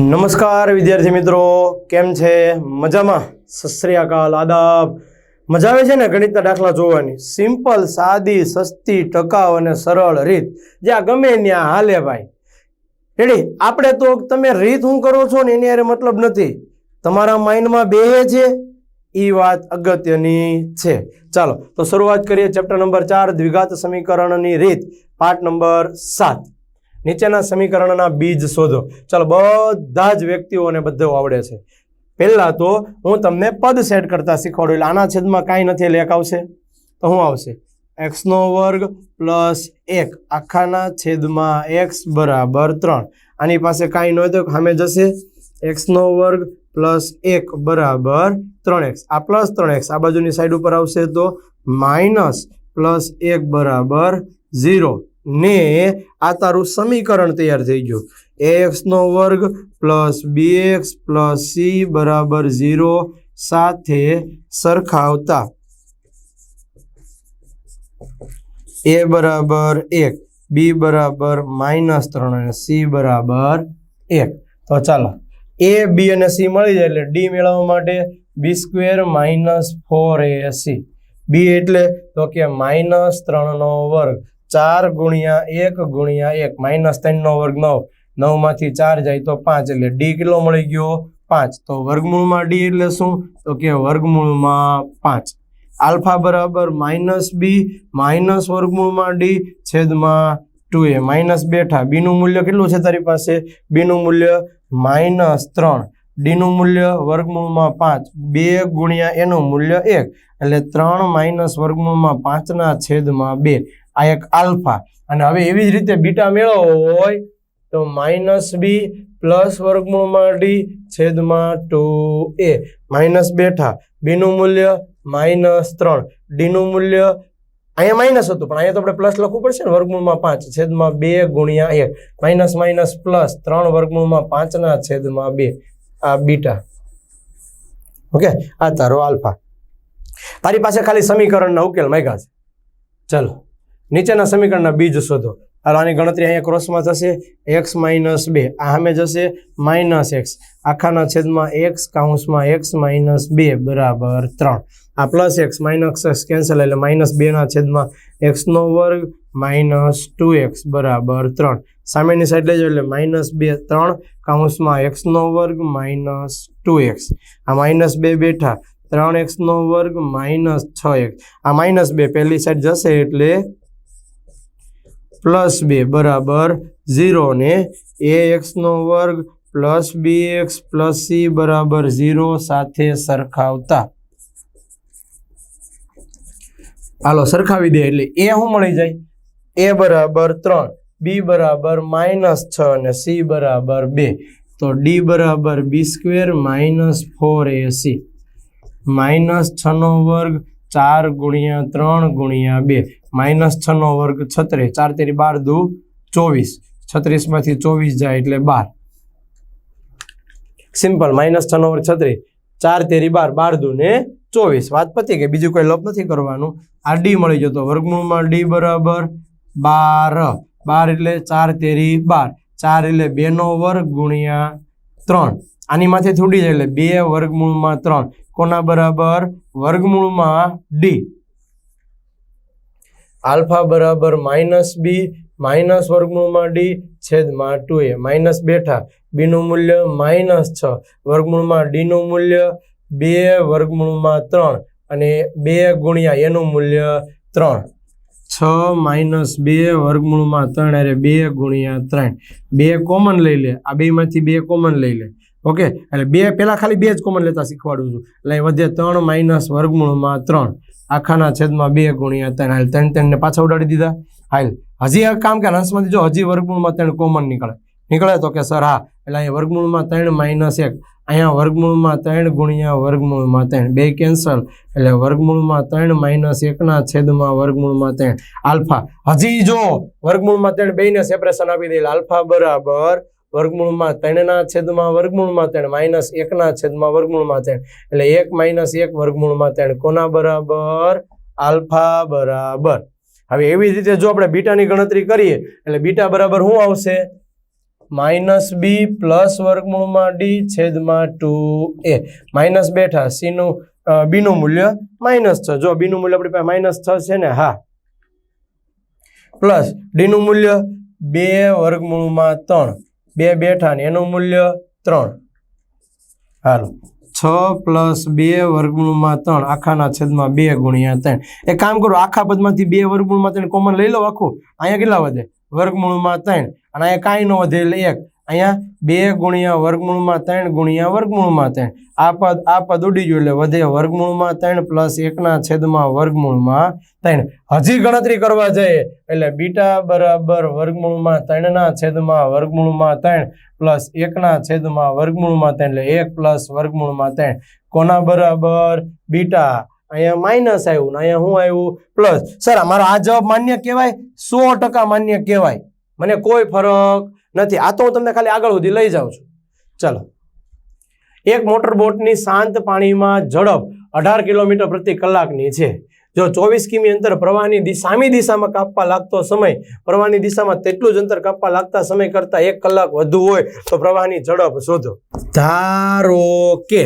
નમસ્કાર વિદ્યાર્થી મિત્રો, કેમ છે? મજામાં? સસ્ત્રીયાકાલ આદાબ. મજા આવે છે ને ગણિતના દાખલા જોવાની? સિમ્પલ, સાદી, સસ્તી ટકાઉ અને સરળ રીત. જ્યાં ગમે ત્યાં હાલે ભાઈ. રેડી આપણે તો તમે રીત હું કરો છો ને એની અરે મતલબ નથી. તમારા માઇન્ડમાં બેહે છે? એ વાત અગત્યની છે. ચાલો, તો શરૂઆત કરીએ ચેપ્ટર નંબર ચાર, દ્વિઘાત સમીકરણની રીત. પાઠ નંબર સાત. નીચેના સમીકરણના બીજ શોધો. ચાલો, બધા જ વ્યક્તિઓને બધું આવડે છે. પહેલાં તો હું તમને પદ સેટ કરતા શીખવાડું, એટલે આના છેદમાં કાંઈ નથી એક આવશે. તો શું આવશે? એક્સનો વર્ગ પ્લસ એક. આખાના છેદમાં એક્સ બરાબર ત્રણ. આની પાસે કાંઈ ન હોય તો સામે જશે. એક્સનો વર્ગ પ્લસ એક બરાબર ત્રણ એક્સ આ પ્લસ ત્રણ એક્સ આ બાજુની સાઈડ ઉપર આવશે તો માઇનસ પ્લસ એક બરાબર ઝીરો ને આ તારું સમીકરણ તૈયાર થઈ ગયું. એક્સનો વર્ગ plus B X plus C બરાબર ઝીરો સાથે સરખાવતા. એ બરાબર એક બી બરાબર માઇનસ ત્રણ અને સી બરાબર એક. તો ચાલો એ બી અને સી મળી જાય એટલે ડી મેળવવા માટે B square minus four A C B એટલે તો કે માઇનસ ત્રણનો વર્ગ. ચાર ગુણ્યા એક ગુણ્યા એક. માઇનસ ત્રણનો વર્ગ નવ. નવમાંથી ચાર જાય તો પાંચ. એટલે ડી કેટલો મળી ગયો? પાંચ. તો વર્ગમૂળમાં ડી એટલે શું? તો કે વર્ગમૂળમાં પાંચ. આલ્ફા બરાબર માઇનસ બી. માઇનસ વર્ગમૂળમાં ડી છેદમાં ટુ એ. માઇનસ બેઠા બીનું મૂલ્ય કેટલું છે તારી પાસે? બીનું મૂલ્ય માઇનસ ત્રણ. ડીનું મૂલ્ય વર્ગમૂળમાં પાંચ. બે ગુણ્યા એનું મૂલ્ય એક. એટલે ત્રણ માઇનસ વર્ગમૂળમાં પાંચના છેદમાં બે. આ એક આલ્ફા. અને હવે એવી જ રીતે બીટા મેળવવો હોય તો માઇનસ બી પ્લસ વર્ગમૂળમાં ડી છેદમાં ટુ એ. માઇનસ બેઠા. બીનું મૂલ્ય માઇનસ ત્રણ. ડીનું મૂલ્ય અહીંયા માઇનસ હતું, પણ અહીંયા તો આપણે પ્લસ લખવું પડશે ને વર્ગમૂળમાં પાંચ. છેદમાં બે ગુણ્યા એક. માઇનસ માઇનસ પ્લસ ત્રણ વર્ગમૂળમાં પાંચના છેદમાં બે. આ બીટા. ઓકે? આ તારો આલ્ફા. તારી પાસે ખાલી સમીકરણના ઉકેલ માંગ્યા છે. ચલો. નીચેના સમીકરણના બીજ શોધો. હાલો, આની ગણતરી અહીંયા ક્રોસમાં થશે એક્સ માઇનસ બે. આ સામે જશે. માઇનસ એક્સ આખાના છેદમાં એક્સ કાઉન્સમાં એક્સ માઇનસ બે બરાબર ત્રણ. આ plus X minus X cancel એટલે માઇનસ બેના છેદમાં એક્સનો વર્ગ માઇનસ ટુ એક્સ બરાબર ત્રણ. સામેની સાઈડ લેજો એટલે માઇનસ બે ત્રણ કાઉન્સમાં એક્સનો વર્ગ માઇનસ ટુ એક્સ આ માઇનસ બે બેઠા. ત્રણ એક્સનો વર્ગ માઇનસ છ એક્સ આ માઇનસ બે પહેલી સાઈડ જશે એટલે પ્લસ બે, બરાબર. ઝીરો ને એ એક્સનો વર્ગ plus B X plus C બરાબર ઝીરો સાથે સરખાવતા. હાલો, સરખાવી દે એટલે એ શું મળી જાય? એ બરાબર ત્રણ, બી બરાબર માઇનસ છ અને સી બરાબર બે. તો ડી બરાબર B square minus four A C. Minus છનો વર્ગ ચાર ગુણ્યા ત્રણ ગુણ્યા બે. માઇનસ છનો વર્ગ છત્રીસ, ચાર તેરી બાર દુ ચોવીસ. છત્રીસમાંથી ચોવીસ જાય એટલે બાર. સિમ્પલ માઇનસ છનો વર્ગ છત્રીસ, ચાર તેરી બાર બાર દુ ને ચોવીસ. વાત પતી કે બીજું કોઈ લપ નથી કરવાનું. આ ડી મળી જતો. વર્ગમૂળમાં ડી બરાબર બાર. બાર એટલે ચાર તેરી બાર. ચાર એટલે બેનો વર્ગ ગુણ્યા ત્રણ. આની માથે થોડી જાય એટલે બે વર્ગમૂળમાં ત્રણ. કોના બરાબર? વર્ગમૂળમાં ડી. આલ્ફા બરાબર માઇનસ બી, માઇનસ વર્ગમૂળમાં ડી છેદમાં ટુ એ, માઇનસ બેઠા, બીનું મૂલ્ય માઇનસ છ, વર્ગમૂળમાં ડીનું મૂલ્ય બે, વર્ગમૂળમાં ત્રણ, અને બે ગુણ્યા એનું મૂલ્ય ત્રણ. છ માઇનસ બે, વર્ગમૂળમાં ત્રણ અરે બે ગુણ્યા ત્રણ. બે કોમન લઈ લે, આ બેમાંથી બે કોમન લઈ લે. ઓકે, એટલે બે પહેલાં ખાલી બે જ કોમન લેતા શીખવાડું છું. એટલે વધે ત્રણ માઇનસ વર્ગમૂળમાં ત્રણ. આખાના છેદમાં બે ગુણ્યા ત્રણ. હાલ ત્રણ ત્રણને પાછા ઉડાડી દીધા. હાલ, હજી એક કામ કે અંશમાંથી જો હજી વર્ગમૂળમાં ત્રણ કોમન નીકળે. નીકળે તો કે સર, હા, એટલે અહીંયા વર્ગમૂળમાં ત્રણ માઇનસ એક. અહીંયા વર્ગમૂળમાં ત્રણ ગુણ્યા વર્ગમૂળમાં ત્રણ. બે કેન્સલ એટલે વર્ગમૂળમાં ત્રણ માઇનસ એકના છેદમાં વર્ગમૂળમાં ત્રણ. આલ્ફા, હજી જો વર્ગમૂળમાં ત્રણ બેને સેપરેશન આપી દે આલ્ફા બરાબર વર્ગમૂળમાં ત્રણના છેદમાં વર્ગમૂળમાં ત્રણ, માઇનસ એકના છેદમાં વર્ગમૂળમાં ત્રણ. એટલે એક માઇનસ એક વર્ગમૂળમાં ત્રણ. કોના બરાબર? આલ્ફા બરાબર. હવે એવી રીતે જો આપણે બીટાની ગણતરી કરીએ, એટલે બીટા બરાબર શું આવશે? માઇનસ બી પ્લસ વર્ગમૂળમાં ડી છેદમાં ટુ એ. માઇનસ બેઠા સીનું બીનું મૂલ્ય માઇનસ છ. જો બીનું મૂલ્ય આપણી પાસે માઇનસ છ છે ને, હા. પ્લસ ડીનું મૂલ્ય બે વર્ગમૂળમાં ત્રણ. બે બેઠા ને એનું મૂલ્ય ત્રણ. હાલો. છ પ્લસ બે વર્ગમૂળમાં ત્રણ. આખાના છેદમાં બે ગુણ્યા ત્રણ. એક કામ કરો, આખા પદમાંથી બે વર્ગમૂળમાં ત્રણ કોમન લઈ લો આખું. અહીંયા કેટલા વધે? વર્ગમૂળમાં ત્રણ. અને અહીંયા કાંઈ ન વધે એટલે એક. અહીંયા બે ગુણ્યા વર્ગમૂળમાં ત્રણ ગુણ્યા વર્ગમૂળમાં ત્રણ. આ પદ આ પદ ઉડી ગયું એટલે વધે વર્ગમૂળમાં ત્રણ પ્લસ એકના છેદમાં વર્ગમૂળમાં ત્રણ. હજી ગણતરી કરવા જઈએ એટલે બીટા બરાબર વર્ગમૂળમાં ત્રણના છેદમાં વર્ગમૂળમાં ત્રણ પ્લસ એકના છેદમાં વર્ગમૂળમાં ત્રણ એટલે એક પ્લસ વર્ગમૂળમાં ત્રણ. કોના બરાબર? બીટા. અહીંયા માઇનસ આવ્યું ને અહીંયા શું આવ્યું? પ્લસ. સર મારો આ જવાબ માન્ય કહેવાય? સો માન્ય કહેવાય. મને કોઈ ફરક નથી. આ તો હું તમને ખાલી આગળ સુધી લઈ જાઉં છું. ચલો. એક મોટર બોટની શાંત પાણીમાં ઝડપ અઢાર કિલોમીટર પ્રતિ કલાકની છે. જો ચોવીસ કિમી અંતર પ્રવાહની દિશા સામી દિશામાં કાપવા લાગતો સમય પ્રવાહની દિશામાં તેટલું જ અંતર કાપવા લાગતા સમય કરતાં એક કલાક વધુ હોય તો પ્રવાહની ઝડપ શોધો. ધારો કે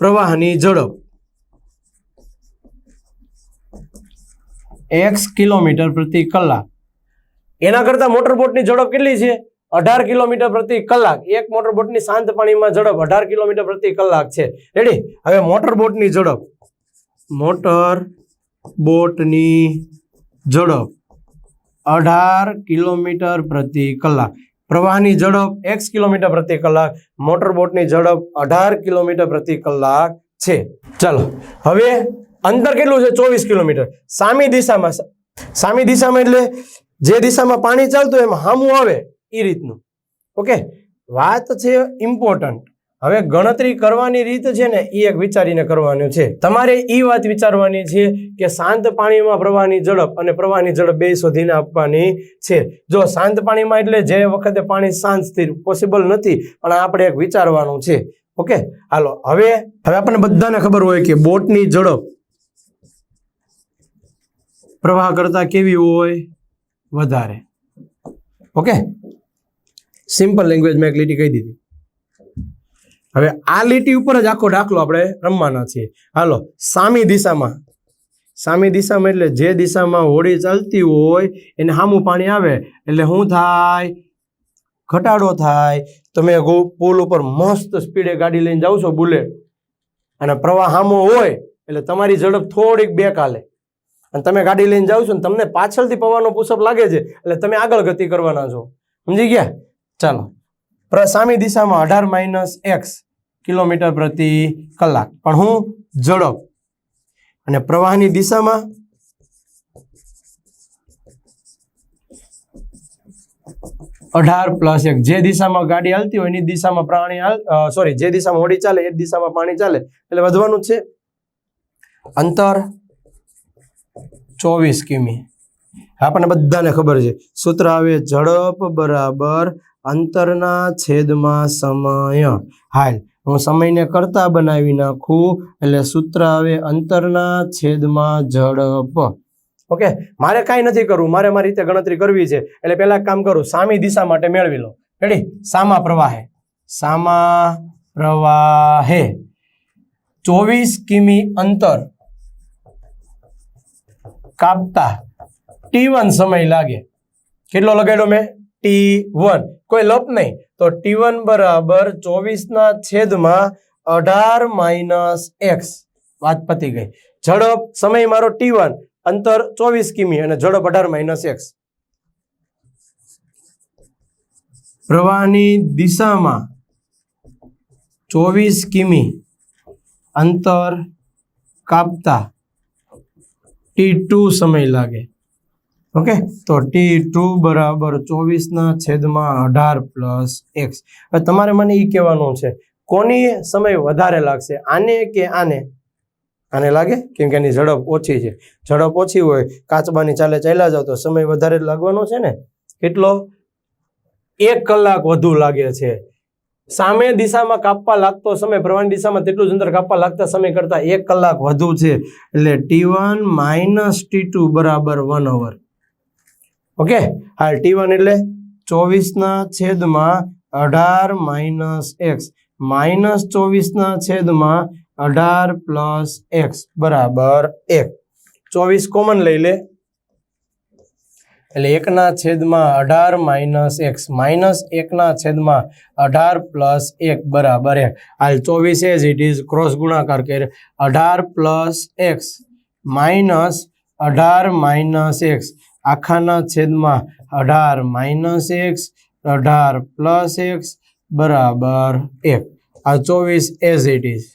પ્રવાહની ઝડપ એક્સ કિલોમીટર પ્રતિ કલાક એના કરતાં મોટરબોટની ઝડપ કેટલી છે? અઢાર કિલોમીટર પ્રતિ કલાક. એક મોટરબોટની શાંત પાણીમાં ઝડપ અઢાર કિલોમીટર પ્રતિ કલાક છે. રેડી હવે મોટરબોટની ઝડપ. મોટર બોટની ઝડપ અઢાર કિલોમીટર પ્રતિ કલાક. પ્રવાહની ઝડપ એક્સ કિલોમીટર પ્રતિ કલાક. મોટરબોટની ઝડપ અઢાર કિલોમીટર પ્રતિ કલાક છે. ચાલો, હવે અંતર કેટલું છે? ચોવીસ કિલોમીટર. સામી દિશામાં સામી દિશામાં એટલે જે દિશામાં પાણી ચાલતું એમાં હામું આવે એ રીતનું. ઓકે? વાત છે ઇમ્પોર્ટન્ટ હવે ગણતરી કરવાની રીત છે ને એ એક વિચારીને કરવાનું છે. તમારે એ વાત વિચારવાની છે કે શાંત પાણીમાં પ્રવાહની ઝડપ અને પ્રવાહની ઝડપ બે શોધીને આપવાની છે. જો શાંત પાણીમાં એટલે જે વખતે પાણી શાંત, સ્થિર પોસિબલ નથી, પણ આપણે એક વિચારવાનું છે. ઓકે? હાલો, હવે હવે આપણને બધાને ખબર હોય કે બોટની ઝડપ પ્રવાહ કરતા કેવી હોય? વધારે. ઓકે સિમ્પલ લેંગ્વેજમાં એક લીટી કહી દીધી. હવે આ લીટી ઉપર જ આખો દાખલો આપણે રમવાના છીએ. હાલો, સામી દિશામાં. સામી દિશામાં એટલે જે દિશામાં હોડી ચાલતી હોય એને સામું પાણી આવે એટલે શું થાય? ઘટાડો થાય. તમે પુલ ઉપર મસ્ત સ્પીડે ગાડી લઈને જાઓ છો બુલેટ. અને પ્રવાહ સામો હોય એટલે તમારી ઝડપ થોડીક બેક હાલે. અને તમે ગાડી લઈને જાઓ છો ને તમને પાછળથી પવાનો પુષપ લાગે છે, એટલે તમે આગળ ગતિ કરવાના છો. સમજી ગયા? ચાલો. સામી દિશામાં અઢાર માઇનસ એક્સ કિલોમીટર પ્રતિ કલાક. પણ હું ઝડપ. અને પ્રવાહની દિશામાં અઢાર પ્લસ એક જે દિશામાં ગાડી હાલતી હોય એની દિશામાં પ્રાણી સોરી જે દિશામાં હોડી ચાલે એ દિશામાં પાણી ચાલે. એટલે વધવાનું છે. અંતર ચોવીસ કિમી. આપણને બધાને ખબર છે. સૂત્ર આવે ઝડપ બરાબર અંતરના છેદમાં સમય. હાલ, હું સમયને કરતા બનાવી નાખું, એટલે સૂત્ર આવે અંતરના છેદમાં ઝડપ. ઓકે? મારે કાંઈ નથી કરવું. મારે મારી રીતે ગણતરી કરવી છે. એટલે પહેલાં કામ કરું. સામી દિશા માટે મેળવી લો. રેડી સામા પ્રવાહે. સામા પ્રવાહે. ચોવીસ કિમી અંતર. કાપતા. ટી વન સમય લાગે. કેટલો લગાડ્યો મેં? ટી વન કોઈ લપ નહીં. તો ટી વન બરાબર ચોવીસના છેદમાં અઢાર માઇનસ એક્સ વાત પતી ગઈ. ઝડપ, સમય મારો ટી વન અંતર ચોવીસ કિમી અને ઝડપ અઢાર માઇનસ એક્સ પ્રવાહની દિશામાં ચોવીસ કિમી અંતર કાપતા. ટી ટુ સમય લાગે. ઓકે તો ટી ટુ બરાબર ચોવીસના છેદમાં અઢાર પ્લસ એક્સ હવે તમારે મને એ કહેવાનું છે, કોની સમય વધારે લાગશે? આને કે આને? આને લાગે? કેમ કે એની ઝડપ ઓછી છે. ઝડપ ઓછી હોય, કાચબાની ચાલે ચાલ્યા જાવ તો સમય વધારે લાગવાનો છે ને? કેટલો? એક કલાક વધુ લાગે છે. સામે દિશામાં કાપવા લાગતો સમય પ્રવાહની દિશામાં તેટલું જ અંતર કાપવા લાગતા સમય કરતાં એક કલાક વધુ છે. એટલે T one minus T two બરાબર વન અવર ઓકે હા ટી વન એટલે ચોવીસના છેદમાં અઢાર માઇનસ એક્સ માઇનસ ચોવીસના છેદમાં અઢાર પ્લસ એક્સ બરાબર એક. ચોવીસ કોમન લઈ લે. એટલે એકના છેદમાં અઢાર માઇનસ એક્સ. માઇનસ એકના છેદમાં અઢાર પ્લસ એક. બરાબર એક હાલ ચોવીસ એજ ઇટ ઇઝ ક્રોસ ગુણાકાર કરે અઢાર પ્લસ એક્સ માઇનસ અઢાર માઇનસ એક્સ. આખાના છેદમાં અઢાર માઇનસ એક્સ, અઢાર પ્લસ એક્સ, બરાબર એક. આ ચોવીસ એઝ ઇટ ઇઝ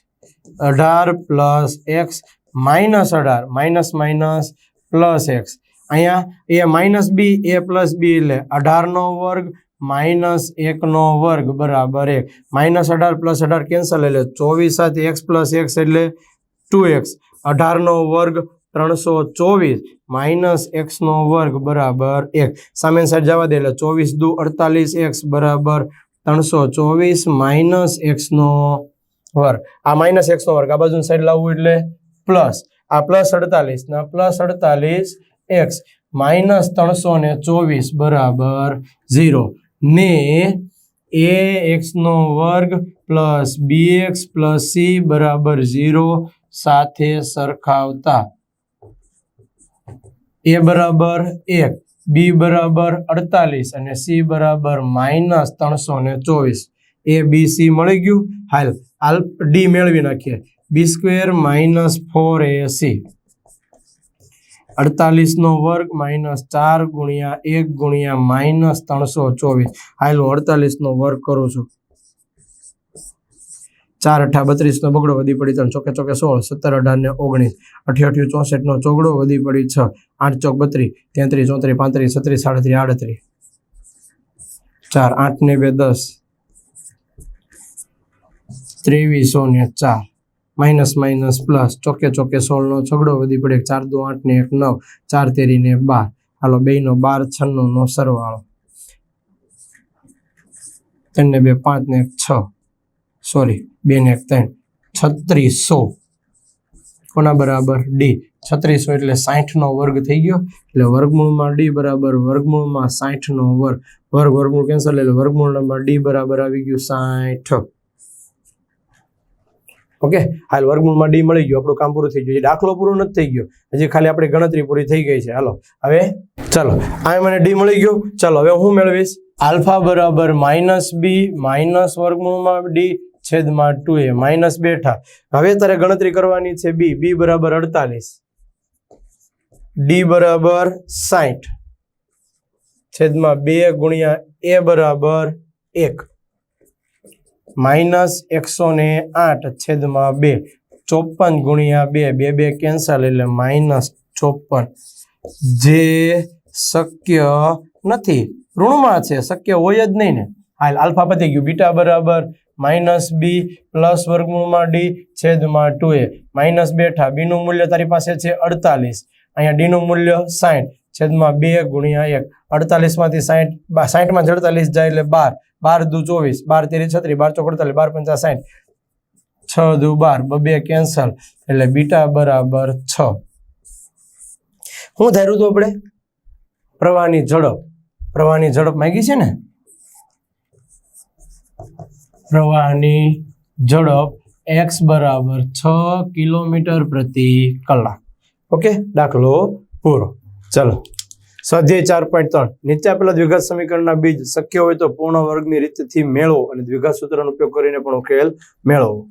અઢાર પ્લસ એક્સ માઇનસ અઢાર. Minus minus plus X. અહીંયા એ માઇનસ બી, એ પ્લસ બી એટલે અઢારનો વર્ગ માઇનસ એકનો વર્ગ, બરાબર એક. માઇનસ અઢાર પ્લસ અઢાર કેન્સલ એટલે ચોવીસ સાથે એક્સ પ્લસ એક્સ એટલે ટુ એક્સ. અઢારનો વર્ગ ત્રણસો ચોવીસ, માઇનસ એક્સનો વર્ગ, બરાબર એક. સામે સાઈડ જવા દે એટલે ચોવીસ દુ અડતાલીસ એક્સ, બરાબર ત્રણસો ચોવીસ માઇનસ એક્સનો વર્ગ. આ માઇનસ એક્સનો વર્ગ, આ બાજુ સાઈડ લાવવું એટલે પ્લસ. આ પ્લસ અડતાલીસ, ના, પ્લસ અડતાલીસ એક્સ માઇનસ ત્રણસો ને ચોવીસ બરાબર ઝીરો. ને એ એક્સનો વર્ગ plus B X plus C બરાબર ઝીરો સાથે સરખાવતા. એ બરાબર એક બી બરાબર અડતાલીસ અને સી બરાબર માઇનસ ત્રણસો ને ચોવીસ. એ બી સી મળી ગયું? હાલ હાલ ડી મેળવી નાખીએ. B square minus four A C અડતાલીસનો વર્ગ માઇનસ ચાર ગુણ્યા એક ગુણ્યા માઇનસ ત્રણસો ચોવીસ. હાલો અડતાલીસનો વર્ગ કરું છું. ચાર અઠા બત્રીસનો બગડો વધી પડી ત્રણ ચોકે ચોકે સોળ, સત્તર અઢાર ને ઓગણીસ અઠ્યો અઠ્યું ચોસઠનો ચોગડો વધી પડી છ, આઠ ચોક બત્રીસ, તેત્રીસ ચોત્રીસ, પાંત્રીસ, છત્રીસ, સાડત્રીસ, આડત્રીસ. ચાર, આઠ ને બે દસ, ત્રેવીસો ને ચાર. Minus minus plus. ચોકે ચોકે સોળનો છગડો વધી પડે. ચાર દો આઠ ને એક નવ. ચાર તેરી ને બાર. હાલો, બેનો બાર, છન્નું નો સરવાળો. ત્રણ ને બે, પાંચ ને એક, છ. સોરી, બે ને એક, ત્રણ. છત્રીસો. કોના બરાબર? ડી. છત્રીસો એટલે સાહીઠનો વર્ગ થઈ ગયો. એટલે વર્ગમૂળમાં ડી બરાબર, વર્ગમૂળમાં સાહીઠનો વર્ગ. વર્ગ, વર્ગમૂળ કેન્સલ એટલે વર્ગમૂળમાં ડી બરાબર આવી ગયું સાઠ. ઓકે? હાલ વર્ગમૂળમાં ડી મળી ગયું, આપણું કામ પૂરું થઈ ગયું. દાખલો પૂરો નથી થઈ ગયો, હજી ખાલી આપણી ગણતરી પૂરી થઈ ગઈ છે. હાલો, હવે ચાલો, આ મને ડી મળી ગયું. ચાલો, હવે હું મેળવીશ. આલ્ફા બરાબર માઇનસ બી માઇનસ વર્ગમૂળમાં ડી છેદમાં ટુ એ માઇનસ બેઠા હવે તારે ગણતરી કરવાની છે બી બી બરાબર અડતાલીસ. ડી બરાબર સાઠ છેદમાં બે ગુણ્યા એ બરાબર એક. માઇનસ એકસો ને આઠ છેદમાં બે. ચોપન ગુણ્યા બે. બે બે કેન્સલ એટલે માઇનસ ચોપન. જે શક્ય નથી. ઋણમાં છે. શક્ય હોય જ નહીં ને. હાલ આલ્ફા પતી ગયું. બીટા બરાબર. માઇનસ બી પ્લસ વર્ગમૂળમાં ડી છેદમાં ટુ એ. માઇનસ બેઠા બીનું મૂલ્ય તારી પાસે છે અડતાલીસ. અહીંયા ડીનું મૂલ્ય સાઠ છેદમાં બે ગુણ્યા એક. અડતાલીસમાંથી સાઠ સાઠમાં અડતાલીસ જાય એટલે બાર. બાર દુ ચોવીસ, બાર તેરી છત્રીસ બાર ચોક અડતાલીસ બાર પંચા સાઠ, છ દુ બાર બબે કેન્સલ, એટલે બીટા બરાબર છ. શું ધાર્યું હતું આપણે? પ્રવાહની ઝડપ. પ્રવાહની ઝડપ માંગી છે ને? પ્રવાહની ઝડપ એક્સ બરાબર છ કિલોમીટર પ્રતિ કલાક. ઓકે? દાખલો પૂરો. ચલો. સ્વાધ્યાય ચાર પોઈન્ટ ત્રણ. નીચે આપેલા દ્વિઘાત સમીકરણના બીજ શક્ય હોય તો પૂર્ણ વર્ગની રીતથી મેળવો અને દ્વિઘાત સૂત્રનો ઉપયોગ કરીને પણ ઉકેલ મેળવો.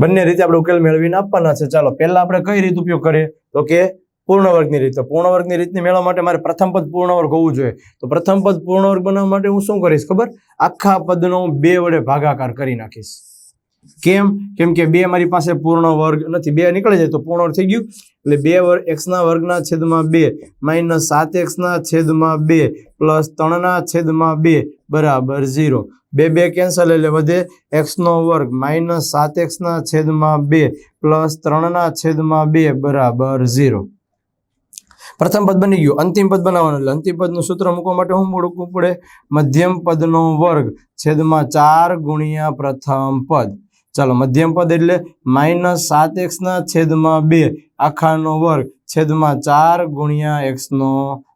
બંને રીતે આપણે ઉકેલ મેળવીને આપવાના છે. ચાલો, પહેલા આપણે કઈ રીત ઉપયોગ કરીએ? તો કે પૂર્ણ વર્ગની રીત. પૂર્ણ વર્ગની રીતને મેળવવા માટે મારે પ્રથમ પદ પૂર્ણ વર્ગ હોવું જોઈએ. તો પ્રથમ પદ પૂર્ણ વર્ગ બનાવવા માટે હું શું કરીશ ખબર? આખા પદનો બે વડે ભાગાકાર કરી નાખીશ. કેમ? કેમ કે બે મારી પાસે પૂર્ણ વર્ગ નથી. બે નીકળી જાય તો પૂર્ણ થઈ ગયું. એટલે બે વર્ગ એક્સના વર્ગના છેદમાં બે. માઇનસ સાત એક્સના છેદમાં બે. પ્લસ ત્રણના છેદમાં બે. બરાબર ઝીરો. બે બે કેન્સલ એટલે વધે એક્સનો વર્ગ. માઇનસ સાત એક્સના છેદમાં બે. પ્લસ ત્રણના છેદમાં બે. બરાબર ઝીરો. પ્રથમ પદ બની ગયું. અંતિમ પદ બનાવવાનું. એટલે અંતિમ પદનું સૂત્ર મૂકવા માટે હું મૂકવું પડે? મધ્યમ પદનો વર્ગ. છેદમાં ચાર ગુણ્યા પ્રથમ પદ. ચાલો મધ્યમ પદ એટલે માઇનસ સાત એક્સના છેદમાં બે આખાનો વર્ગ છેદમાં ચાર ગુણ્યા એક્સનો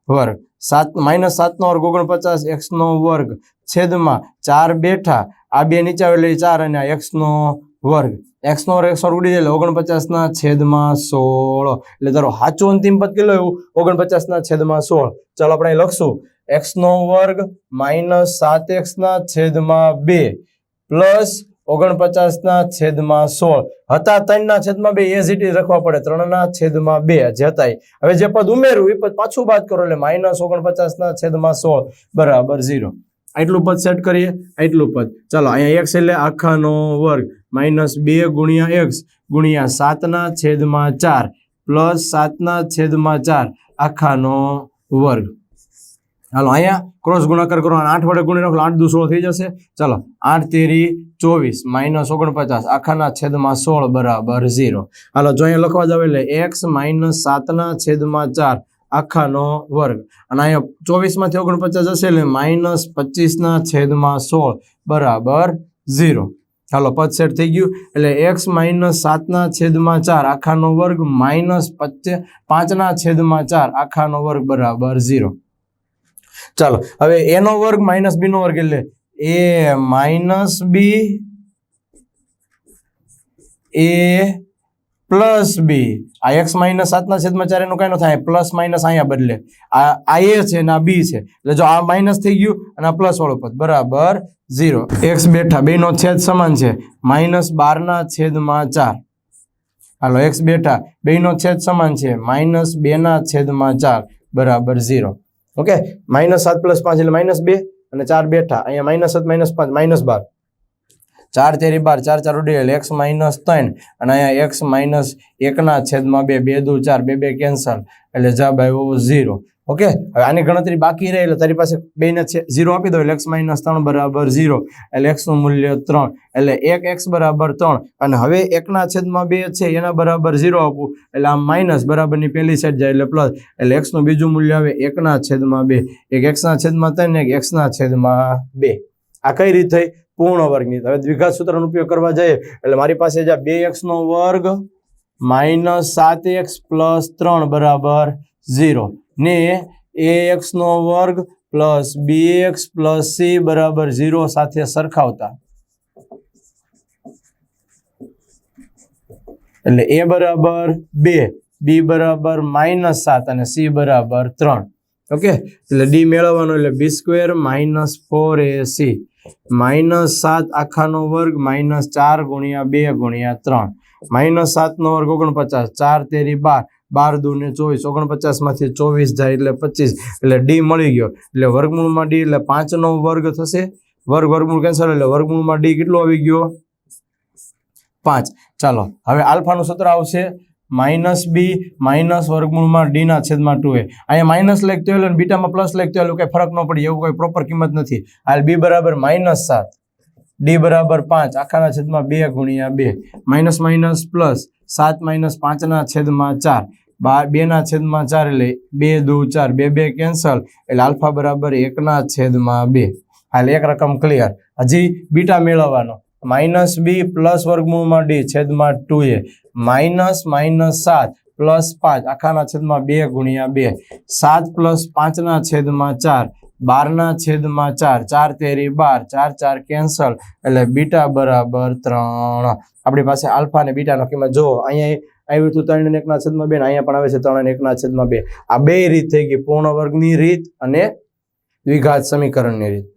વર્ગ. સાત, માઇનસ સાતનો વર્ગ ઓગણપચાસ, એક્સનો વર્ગ છેદમાં ચાર બેઠા. આ બે નીચે આવે એટલે ચાર અને આ એક્સનો વર્ગ. એક્સનો વર્ગ એક્સ ઉડી જાય ઓગણપચાસના છેદમાં સોળ. એટલે તારો સાચું અંતિમ પદ કેટલો એવું ઓગણપચાસના છેદમાં સોળ. ચાલો આપણે લખશું. એક્સનો વર્ગ માઇનસ સાત એક્સના છેદમાં બે પ્લસ ઓગણપચાસના છેદમાં સોળ. હતા ત્રણના છેદમાં બે એઝ ઇટ ઇઝ રાખવા પડે. ત્રણના છેદમાં બે જતાય. હવે જે પદ ઉમેરવું એ પદ પાછું બાદ કરો, એટલે માઇનસ ઓગણપચાસના છેદમાં સોળ, બરાબર ઝીરો. આટલું પદ સેટ કરીએ? આટલું પદ. ચાલો, અહીંયા એક્સ એટલે આખાનો વર્ગ. માઇનસ બે ગુણ્યા એક્સ ગુણ્યા સાતના છેદમાં ચાર, પ્લસ સાતના છેદમાં ચાર, આખાનો વર્ગ. હાલો, અહીંયા ક્રોસ ગુણાકાર કરો આઠ વડે ગુણી નાખો આઠ દુ સોળ થઈ જશે. ચાલો, આઠ તેરી ચોવીસ, માઇનસ ઓગણપચાસ, આખાના છેદમાં સોળ બરાબર ઝીરો. હાલો, જો અહીંયા લખવા જાવ એટલે એક્સ માઇનસ સાતના છેદમાં ચાર, આખાનો વર્ગ. અને અહીંયા ચોવીસમાંથી ઓગણપચાસ હશે એટલે માઇનસ પચીસના છેદમાં સોળ બરાબર ઝીરો. ચાલો પદ સેટ થઈ ગયું. એટલે એક્સ માઇનસ સાતના છેદમાં ચાર, આખાનો વર્ગ માઇનસ પચે પાંચના છેદમાં ચાર, આખાનો વર્ગ બરાબર ઝીરો. ચાલો, હવે એનો વર્ગ માઇનસ બી નો વર્ગ એટલે એ માઇનસ બી એ પ્લસ બી આ એક્સ માઇનસ સાતના છેદમાં ચાર એનું કઈ ન થાય પ્લસ માઇનસ અહીંયા બદલે. આ એ છે અને આ બી છે. એટલે જો આ માઇનસ થઈ ગયું અને આ પ્લસ વાળો પદ, બરાબર, ઝીરો. એક્સ બેઠા, બેનો છેદ સમાન છે. માઇનસ બારના છેદમાં ચાર. હાલો એક્સ બેઠા, બેનો છેદ સમાન છે. માઇનસ બેના છેદમાં ચાર. બરાબર, ઝીરો. ઓકે? માઇનસ સાત પ્લસ પાંચ એટલે માઇનસ બે અને ચાર બેઠા. અહીંયા માઇનસ સાત માઇનસ પાંચ માઇનસ બાર. ચાર તેરી બાર, ચાર ચાર ઉડી એટલે એક્સ માઇનસ ત્રણ અને અહીંયા એક્સ માઇનસ એકના છેદમાં બે બે દુ ચાર, બે બે કેન્સલ. એટલે જવાબ આવ્યો ઝીરો. ઓકે? હવે આની ગણતરી બાકી રહે એટલે તારી પાસે બેને ઝીરો આપી દો એટલે એક્સ માઇનસ ત્રણ બરાબર ઝીરો. એટલે એક્સનું મૂલ્ય ત્રણ. એટલે એક એક્સ બરાબર ત્રણ. અને હવે એકના છેદમાં બે છે, એના બરાબર ઝીરો આપવું એટલે આમ માઇનસ બરાબરની પહેલી સાઈડ જાય એટલે પ્લસ એટલે એક્સનું બીજું મૂલ્ય આવે એકના છેદમાં બે. એક એક્સના છેદમાં ત્રણ, એક એક્સના છેદમાં બે. આ કઈ રીત થઈ? પૂર્ણ વર્ગની. હવે દ્વિઘાત સૂત્રનો ઉપયોગ કરવા જઈએ. એટલે મારી પાસે જ્યાં બે એક્સનો વર્ગ માઇનસ સાત એક્સ પ્લસ ત્રણ બરાબર ઝીરો. ને એ એક્સનો વર્ગ plus B X plus C બરાબર ઝીરો સાથે સરખાવતા. એટલે એ બરાબર બે બી બરાબર માઇનસ સાત અને સી બરાબર ત્રણ. ઓકે? એટલે ડી મેળવવાનો એટલે B square minus four A C minus સાત આખાનો વર્ગ માઇનસ ચાર ગુણ્યા બે ગુણ્યા ત્રણ. માઇનસ સાતનો વર્ગ ઓગણપચાસ, ચાર તેરી બાર. બાર દુ ને ચોવીસ, ઓગણપચાસમાંથી ચોવીસ જાય એટલે પચીસ, એટલે ડી મળી ગયો. એટલે વર્ગમૂળમાં ડી એટલે પાંચનો વર્ગ થશે. વર્ગ, વર્ગમૂળ કેન્સલ એટલે વર્ગમૂળમાં ડી કેટલો આવી ગયો? પાંચ. ચાલો, હવે આલ્ફાનું સૂત્ર આવશે. માઇનસ બી, માઇનસ વર્ગમૂળમાં ડીના છેદમાં ટુ એ. અહીંયા માઇનસ લખતો હોય અને બીટામાં પ્લસ લખતો હોય કંઈ ફરક ન પડે, એવું કોઈ પ્રોપર કિંમત નથી. હાલ બી બરાબર માઇનસ સાત. ડી બરાબર પાંચ. આખાના છેદમાં બે ગુણ્યા બે. માઇનસ માઇનસ પ્લસ સાત માઇનસ પાંચના છેદમાં ચાર. બાર બેના છેદમાં ચાર એટલે બે દુ ચાર, બે બે કેન્સલ એટલે આલ્ફા બરાબર એકના છેદમાં બે. હાલ એક રકમ ક્લિયર હજી બીટા મેળવવાનો. માઇનસ બી પ્લસ વર્ગમૂળમાં ડી, છેદમાં ટુ એ. માઇનસ માઇનસ સાત પ્લસ પાંચ, આખાના છેદમાં બે ગુણ્યા બે. સાત પ્લસ પાંચના છેદમાં ચાર, બારના છેદમાં ચાર ચાર તેરી બાર, ચાર ચાર કેન્સલ એટલે બીટા બરાબર ત્રણ. આપણી પાસે આલ્ફા અને બીટાનો કિંમત જુઓ, અહીંયા આવ્યું હતું ત્રણ અને એકના છેદમાં બે અહીંયા પણ આવે છે ત્રણ અને એકના છેદમાં બે. આ બે રીત થઈ ગઈ પૂર્ણ વર્ગની રીત અને દ્વિઘાત સમીકરણની રીત.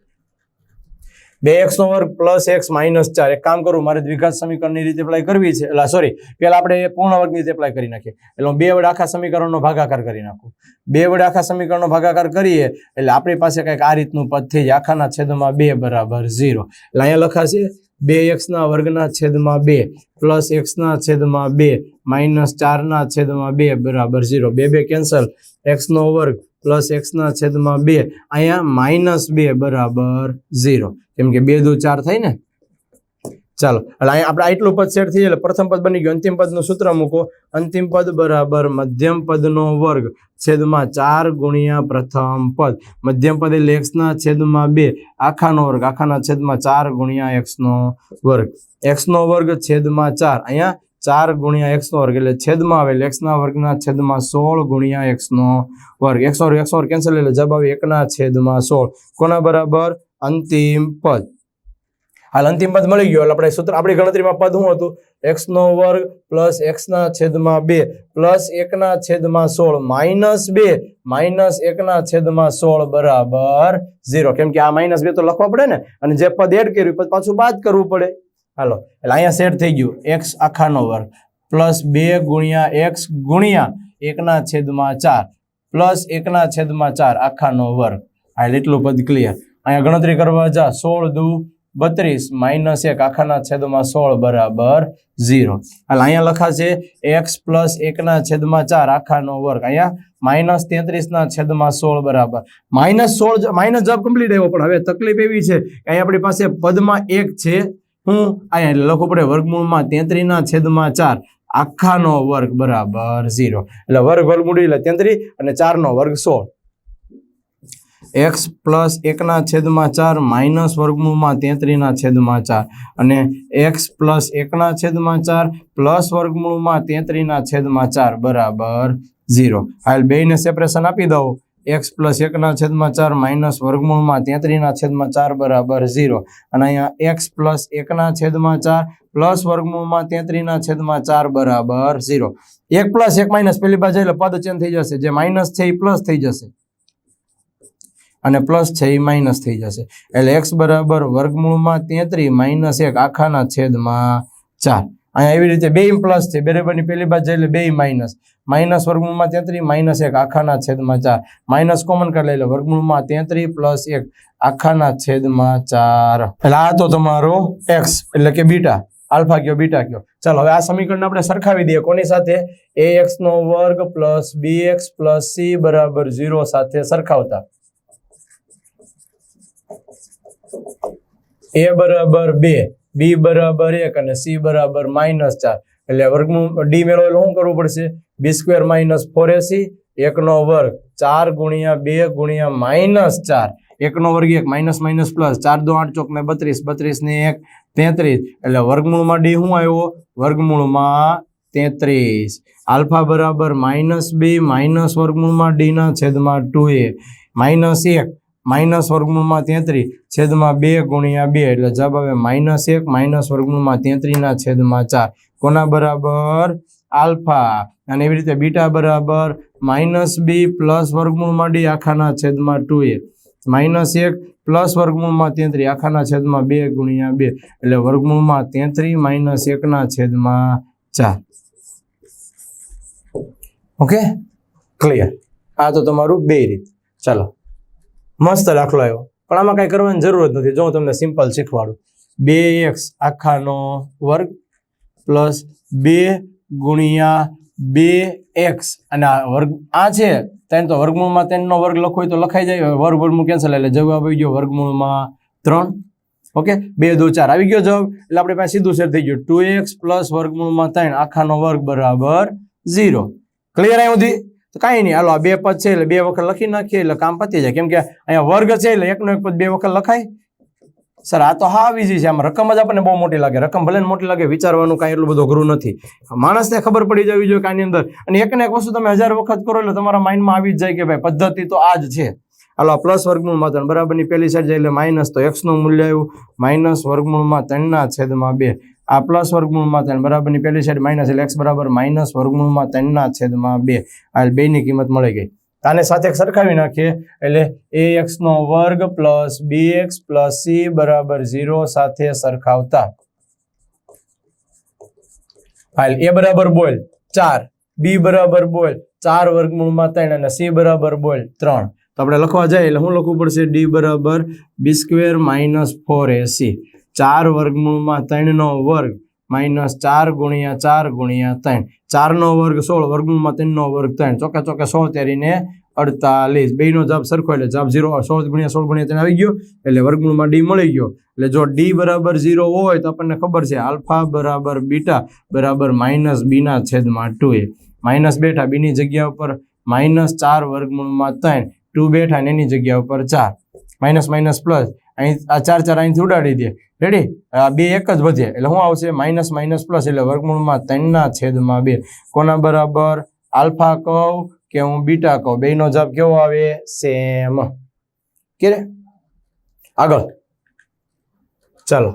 બે એક્સ નો વર્ગ પ્લસ એક્સ માઇનસ ચાર. એક કામ કરું, મારે દ્વિઘાત સમીકરણની રીતે એપ્લાય કરવી છે. એટલે સોરી પેલા આપણે પૂર્ણ વર્ગની રીતે એપ્લાય કરી નાખીએ. એટલે હું બે વડે આખા સમીકરણનો ભાગાકાર કરી નાખું. બે વડે આખા સમીકરણનો ભાગાકાર કરીએ, એટલે આપણી પાસે કંઈક આ રીતનું પદ થઈ જાય. આખાના છેદમાં બે બરાબર ઝીરો. એટલે અહીંયા લખાશે બે એક્સના વર્ગના છેદમાં બે, પ્લસ એક્સના છેદમાં બે, માઇનસ ચારના છેદમાં બે, બરાબર ઝીરો. બે બે કેન્સલ. એક્સનો વર્ગ પ્લસ એક્સના છેદમાં બે, અહીંયા માઇનસ બે, બરાબર ઝીરો. કેમ કે બે દુ ચાર થાય ને? ચાલો, એટલે અહીંયા આપણે આટલું પદ સેટ થઈ જાય પ્રથમ પદ બની ગયું. અંતિમ પદનું સૂત્ર મૂકો. અંતિમ પદ બરાબર મધ્યમ પદનો વર્ગ. છેદમાં ચાર ગુણ્યા પ્રથમ પદ. મધ્યમ પદ એટલે એક્સના છેદમાં બે. આખાનો વર્ગ. આખાના છેદમાં ચાર ગુણ્યા એક્સનો વર્ગ. એક્સનો વર્ગ છેદમાં ચાર. અહીંયા ચાર ગુણ્યા એક્સનો વર્ગ એટલે છેદમાં આવે એટલે એક્સના વર્ગના છેદમાં સોળ ગુણ્યા એક્સનો વર્ગ. એકસો એકસો વર્ગ કેન્સલ એટલે જવાબ આવે એકના છેદમાં સોળ. કોના બરાબર? અંતિમ પદ. હાલ અંતિમ પદ મળી ગયો. એટલે આપણે સૂત્ર, આપણી ગણતરીમાં પદ શું હતું? એક્સનો વર્ગ પ્લસ એક્સના છેદમાં બે પ્લસ એકના છેદમાં સોળ માઇનસ બે માઇનસ એકના છેદમાં સોળ બરાબર ઝીરો. કેમ કે આ માઇનસ બે તો લખવા પડે ને? અને જે પદ એડ કર્યું પદ પાછું બાદ કરવું પડે. હાલો, એટલે અહીંયા સેટ થઈ ગયું. એક્સ આખાનો વર્ગ પ્લસ બે ગુણ્યા એક્સ ગુણ્યા એકના છેદમાં ચાર પ્લસ એકના છેદમાં ચાર આખાનો વર્ગ. એટલે એટલું પદ ક્લિયર અહીંયા ગણતરી કરવા જા. સોળ દુ બત્રીસ, માઇનસ એક, આખાના છેદમાં સોળ બરાબર ઝીરો. એટલે અહીંયા લખાશે એક્સ પ્લસ એકના છેદમાં ચાર, આખાનો વર્ગ. અહીંયા માઇનસ તેત્રીસના છેદમાં સોળ બરાબર. માઇનસ સોળ માઇનસ જવાબ કમ્પ્લીટ આવ્યો, પણ હવે તકલીફ એવી છે કે અહીંયા આપણી પાસે પદમાં એક છે. હું અહીંયા એટલે લખવું પડે વર્ગમૂળમાં તેત્રીસના છેદમાં ચાર, આખાનો વર્ગ બરાબર ઝીરો. એટલે વર્ગ વર્ગમૂળ એટલે તેત્રીસ અને ચારનો વર્ગ સોળ. એક્સ પ્લસ એકના છેદમાં ચાર, માઇનસ વર્ગમૂળમાં તેત્રીસના છેદમાં ચાર અને એક્સ પ્લસ એકના છેદમાં ચાર, પ્લસ વર્ગમૂળમાં તેત્રીસના છેદમાં ચાર, બરાબર ઝીરો. હાલ બેયને સેપરેશન આપી દઉં. એક્સ પ્લસ એકના છેદમાં ચાર, માઇનસ વર્ગમૂળમાં તેત્રીસના છેદમાં ચાર, બરાબર ઝીરો. અને અહીંયા એક્સ પ્લસ એકના છેદમાં ચાર, પ્લસ વર્ગમૂળમાં તેત્રીસના છેદમાં ચાર, બરાબર ઝીરો. એક પ્લસ એક માઇનસ, પેલી બાજુ એટલે પદ ચેન્જ થઈ જશે. જે માઇનસ છે એ પ્લસ થઈ જશે. અને પ્લસ છે એ માઇનસ થઈ જશે. એટલે એક્સ બરાબર વર્ગમૂળમાં તેત્રીસ માઇનસ એક, આખાના છેદમાં ચાર. અહીંયા એવી રીતે બે પ્લસ છે, બરાબરની પેલી બાજુ એટલે બે માઇનસ. માઇનસ વર્ગમૂળમાં તેત્રીસ માઇનસ એક, આખાના છેદમાં ચાર. માઇનસ કોમન કરી લે એટલે વર્ગમૂળમાં તેત્રીસ પ્લસ એક, આખાના છેદમાં ચાર. એટલે આ તો તમારો એક્સ, એટલે કે બીટા. આલ્ફા કયો, બીટા કયો. ચાલો, હવે આ સમીકરણ આપણે સરખાવી દઈએ કોની સાથે? એ એક્સ નો વર્ગ plus B X plus C બરાબર ઝીરો સાથે સરખાવતા. એ બરાબર બે, બી બરાબર એક અને સી બરાબર માઇનસ ચાર. એટલે વર્ગનું ડી મેળવેલું શું કરવું પડશે? B square minus four A C એકનો વર્ગ ચાર ગુણ્યા બે ગુણ્યા માઇનસ ચાર. એકનો વર્ગ એક, માઇનસ માઇનસ પ્લસ ચાર દો આઠ ચોક ને બત્રીસ બત્રીસ ને એક, તેત્રીસ. એટલે વર્ગમૂળમાં ડી શું આવ્યો? વર્ગમૂળમાં તેત્રીસ. આલ્ફા બરાબર માઇનસ બે, માઇનસ વર્ગમૂળમાં ડીના છેદમાં ટુ એ. માઇનસ એક માઇનસ વર્ગમૂળમાં તેત્રીસ છેદમાં બે ગુણ્યા બે, એટલે જવાબ આવે માઇનસ એક, માઇનસ વર્ગમૂળમાં તેત્રીસના છેદમાં ચાર. કોના બરાબર? આલ્ફા. અને એવી રીતે બીટા બરાબર માઇનસ બી પ્લસ વર્ગમૂળમાં ડી, આખાના છેદમાં ટુ એ. માઇનસ એક પ્લસ વર્ગમૂળમાં તેત્રીસ આખાના છેદમાં બે ગુણ્યા બે. એટલે વર્ગમૂળમાં તેત્રીસ માઇનસ એકના છેદમાં ચાર. ઓકે? ક્લિયર. આ તો તમારું બે રીત. ચાલો. મસ્ત દાખલો આવ્યો. પણ આમાં કાંઈ કરવાની જરૂર જ નથી. જો હું તમને સિમ્પલ શીખવાડું. બે એક્સ આખાનો વર્ગ પ્લસ બે ગુણ્યા બે એક્સ. અને આ વર્ગ આ છે. તેને તો વર્ગમૂળમાં તેનો વર્ગ લખો તો લખાઈ જાય. વર્ગ વર્ગમૂળ કેન્સલ એટલે જવાબ આવી ગયો વર્ગમૂળમાં ત્રણ. ઓકે? બે, દો, ચાર. આવી ગયો જવાબ. એટલે આપણે પાસે સીધું શેર થઈ ગયું. ટુ એક્સ પ્લસ વર્ગમૂળમાં ત્રણ. આખાનો વર્ગ બરાબર ઝીરો. ક્લિયર આવ્યું તો કાંઈ નહીં. હાલો, આ બે પદ છે એટલે બે વખત લખી નાખીએ એટલે કામ પતી જાય. કેમ કે અહીંયા વર્ગ છે એટલે એકનો એક પદ બે વખત લખાય. સર, આ તો હા ઈઝી છે. આમ રકમ જ આપણને બહુ મોટી લાગે. રકમ ભલે મોટી લાગે, વિચારવાનું કાંઈ એટલું બધું અઘરું નથી. માણસને ખબર પડી જવી જોઈએ કે આની અંદર. અને એકને એક વસ્તુ તમે હજાર વખત કરો એટલે તમારા માઇન્ડમાં આવી જ જાય કે ભાઈ, પદ્ધતિ તો આ જ છે. હાલો પ્લસ વર્ગમૂળમાં ત્રણ. બરાબરની પહેલી સાઈડ જાય એટલે માઇનસ. તો એક્સનું મૂલ્ય આવ્યું. માઇનસ વર્ગમૂળમાં ત્રણના છેદમાં બે. આ પ્લસ વર્ગમૂળમાં ત્રણ, બરાબરની પહેલી સાઈડ માઇનસ એટલે એક્સ બરાબર માઇનસ વર્ગમૂળમાં ત્રણના છેદમાં બે. આ બેની કિંમત મળી ગઈ. આને સાથે સરખાવી નાખીએ. એટલે એ એક્સનો વર્ગ plus B X plus C બરાબર ઝીરો સાથે સરખાવતા. હાલ એ બરાબર બોલ ચાર બી બરાબર બોલ ચાર વર્ગમૂળમાં ત્રણ અને સી બરાબર બોલ ત્રણ. તો આપણે લખવા જઈએ એટલે શું લખવું પડશે? ડી બરાબર B square minus four A C ચાર વર્ગમૂળમાં ત્રણનો વર્ગ માઇનસ ચાર ગુણ્યા ચાર ગુણ્યા ત્રણ. ચારનો વર્ગ સોળ વર્ગમૂળમાં ત્રણનો વર્ગ ત્રણ. ચોકે ચોકે સોળ તેરીને અડતાલીસ. બેનો જવાબ સરખો એટલે જવાબ ઝીરો સોળ ગુણ્યા સોળ ગુણ્યા ત્રણ આવી ગયો એટલે વર્ગમૂળમાં ડી મળી ગયો. એટલે જો ડી બરાબર ઝીરો હોય તો આપણને ખબર છે આલ્ફા બરાબર બીટા બરાબર માઇનસ બીના છેદમાં ટુ એ. માઇનસ બેઠા બીની જગ્યા ઉપર માઇનસ ચાર વર્ગમૂળમાં ત્રણ. ટુ બેઠા એની જગ્યા ઉપર ચાર. માઇનસ માઇનસ પ્લસ અહીં આ ચાર ચાર અહીંથી ઉડાડી દે. રેડી આ બે એક જ વધે. એટલે શું આવશે? માઇનસ માઇનસ પ્લસ એટલે વર્ગમૂળમાં ત્રણના છેદમાં બે. કોના બરાબર? આલ્ફા કહું કે હું બીટા કહું. બેનો જવાબ કેવો આવે? સેમ કે આગળ. ચાલો.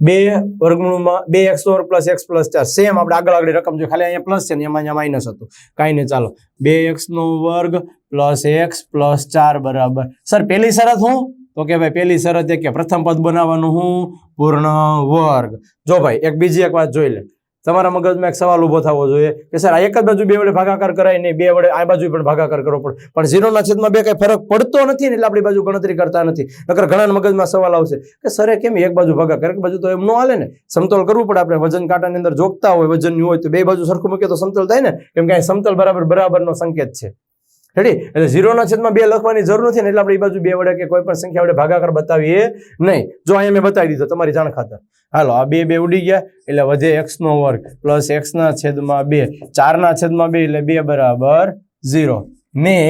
બે વર્ગમૂળમાં બે X or plus X plus ચાર. સેમ આપણે આગળ આગળ રકમ જો ખાલી અહીંયા પ્લસ છે ને એમાં અહીંયા માઇનસ હતું. કાંઈ નહીં, ચાલો. બે એક્સ નો વર્ગ પ્લસ એક્સ પ્લસ ચાર બરાબર. સર પેલી શરત હું તો કે ભાઈ, પેલી શરત એ કે પ્રથમ પદ બનાવવાનું હું? પૂર્ણ વર્ગ. જો ભાઈ, એક બીજી એક વાત જોઈ લે. તમારા મગજમાં એક સવાલ ઊભો થવો જોઈએ કે સર, આ એક જ બાજુ બે વડે ભાગાકાર કરાય નહીં, બે વડે આ બાજુ પણ ભાગાકાર કરવો પડે. પણ ઝીરોના છેદમાં બે કંઈ ફરક પડતો નથી ને એટલે આપણી બાજુ ગણતરી કરતા નથી. નકર ઘણા મગજમાં સવાલ આવશે કે સરે કેમ એક બાજુ ભાગાકાર, એક બાજુ તો એમ ન હાલે ને? સમતોલ કરવું પડે આપણે. વજન કાંટાની અંદર જોગતા હોય, વજનનું હોય તો બે બાજુ સરખું મૂકીએ તો સમતોલ થાય ને? કેમ કે અહીં સમતલ બરાબર, બરાબરનો સંકેત છે. રેડી એટલે ઝીરોના છેદમાં બે લખવાની જરૂર નથી એટલે આપણે એ બાજુ બે વડે કે કોઈ પણ સંખ્યા વડે ભાગાકાર બતાવીએ નહીં. જો અહીંયા મેં બતાવી દીધો તમારી જાણ ખાતર. હાલો, આ બે બે ઉડી ગયા, એટલે વધે એક્સ નો વર્ગ પ્લસ એક્સના છેદમાં બે. ચારના છેદમાં બે એટલે બે બરાબર ઝીરો ને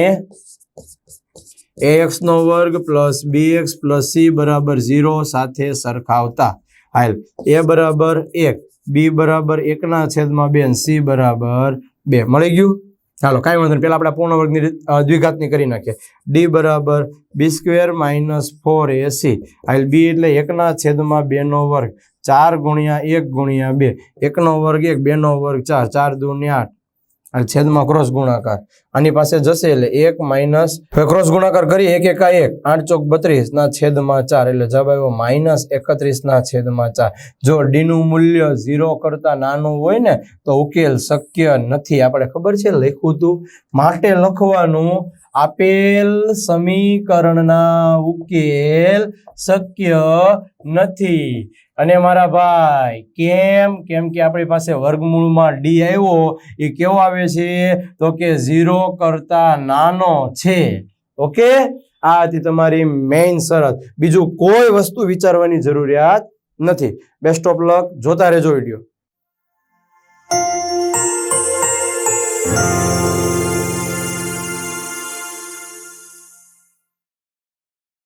એક્સ નો વર્ગ plus B X plus C બરાબર ઝીરો સાથે સરખાવતા. હાલ એ બરાબર એક બી બરાબર એકના છેદમાં બે સી બરાબર બે. મળી ગયું? ચાલો કાંઈ વાંધો નહીં. પહેલાં આપણે પૂર્ણ વર્ગની દ્વિઘાતની કરી નાખીએ. ડી બરાબર B square minus four A C I'll B એટલે એકના છેદમાં બેનો વર્ગ. ચાર ગુણ્યા એક ગુણ્યા બે. એકનો વર્ગ એક, બેનો વર્ગ ચાર. ચાર દુ આઠ. અને છેદમાં ક્રોસ ગુણાકાર. આની પાસે જશે એટલે એક માઇનસ ક્રોસ ગુણાકાર કરી એક, એકા એક. આઠ ચોક બત્રીસ ના છેદમાં ચાર, એટલે જવાબ આવ્યો માઇનસ એકત્રીસ ના છેદમાં ચાર. જો ડીનું મૂલ્ય ઝીરો કરતા નાનું હોય ને, તો ઉકેલ શક્ય નથી. આપણે ખબર છે લખ્યું હતું, માટે લખવાનું આપેલ સમીકરણના ઉકેલ શક્ય નથી. અને મારા ભાઈ, કેમ? કેમ કે આપણી પાસે વર્ગમૂળમાં ડી આવ્યો, એ કેવો આવે છે? તો કે ઝીરો કરતા નાનો છે. ઓકે? આ હતી તમારી મેઇન શરત. બીજું કોઈ વસ્તુ વિચારવાની જરૂરિયાત નથી. બેસ્ટ ઓફ લક જોતા રહેજો વીડિયો